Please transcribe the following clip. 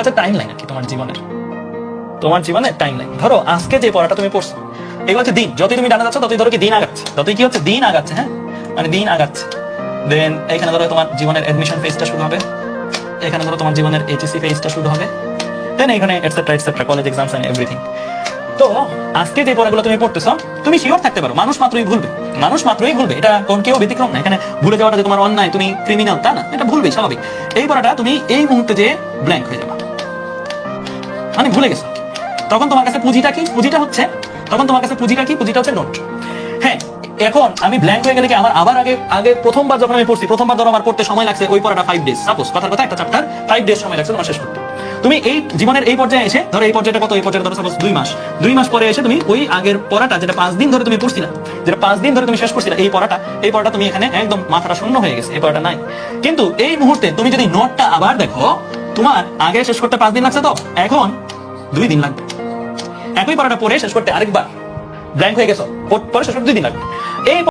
হচ্ছে time line আর কি তোমার জীবনের। তোমার জীবনের টাইম লাইন ধরো, আজকে যে পড়াটা তুমি পড়ছো, এগুলো হচ্ছে দিন। যতই তুমি ডানা যাচ্ছ, ততই ধরো কি দিন আগাচ্ছে। ততই কি হচ্ছে? দিন আগাচ্ছে হ্যাঁ? মানে দিন আগাচ্ছে। দেন এখানে ধরো তোমার জীবনের অ্যাডমিশন ফেজটা শুরু হবে। এখানে ধরো তোমার জীবনের এইচএসসি ফেজটা শুরু হবে। দেন এখানে etcetera etcetera college exams and everything তো আজকে যে পড়াগুলো তুমি পড়তেছো, তুমি শিওর থাকতে পারো। মানুষ মাত্রই ভুলবে। মানুষ মাত্রই ভুলবে। এটা কোন কেউ ব্যতিক্রম না। এখানে ভুলে যাওয়াটা যে তোমার অন্যায়, তুমি ক্রিমিনাল তা না। এটা ভুলবে স্বাভাবিক। এই পড়াটা তুমি এই মুহূর্তে যে ব্ল্যাঙ্ক হয়ে যাবে। মানে ভুলে গেছো। তখন তোমার কাছে পুঁজিটা কি? পুঁজিটা হচ্ছে, তখন তোমার কাছে পুঁজিটা কি? পুঁজিটা হচ্ছে নোট। হ্যাঁ এখন আমি ব্ল্যাঙ্ক হয়ে গেলে কি আমার আবার আগে আগে প্রথমবার যখন আমি পড়ছি, প্রথমবার ধরো আমার পড়তে সময় লাগছে, ওই পড়াটা ফাইভ ডেজ সাপোজ কথার কথা একটা চ্যাপ্টার ফাইভ ডেজ সময় লাগছে তোমার শেষ করতে। তুমি এই জীবনের এই পর্যায়ে এসে, ধরো এই পর্যায়টা কত? এই পর্যায়ে ধরো সাপোজ দুই মাস। দুই মাস পরে এসে তুমি ওই আগের পড়াটা, যেটা পাঁচ দিন ধরে তুমি পড়ছিলা, যেটা পাঁচ দিন ধরে তুমি শেষ করছিলা, এই পড়াটা এই পড়াটা তুমি এখানে একদম মাথাটা শূন্য হয়ে গেছে, এই পড়াটা নাই। কিন্তু এই মুহূর্তে তুমি যদি নোটটা আবার দেখো, তোমার আগে শেষ করতে পাঁচ দিন লাগছে তো? এখন দুই দিন লাগবে। একই পড়াটা পড়ে শেষ করতে আরেকবার ব্ল্যাঙ্ক হয়ে গেছো পরে শেষ করতে দুই দিন লাগবে। এই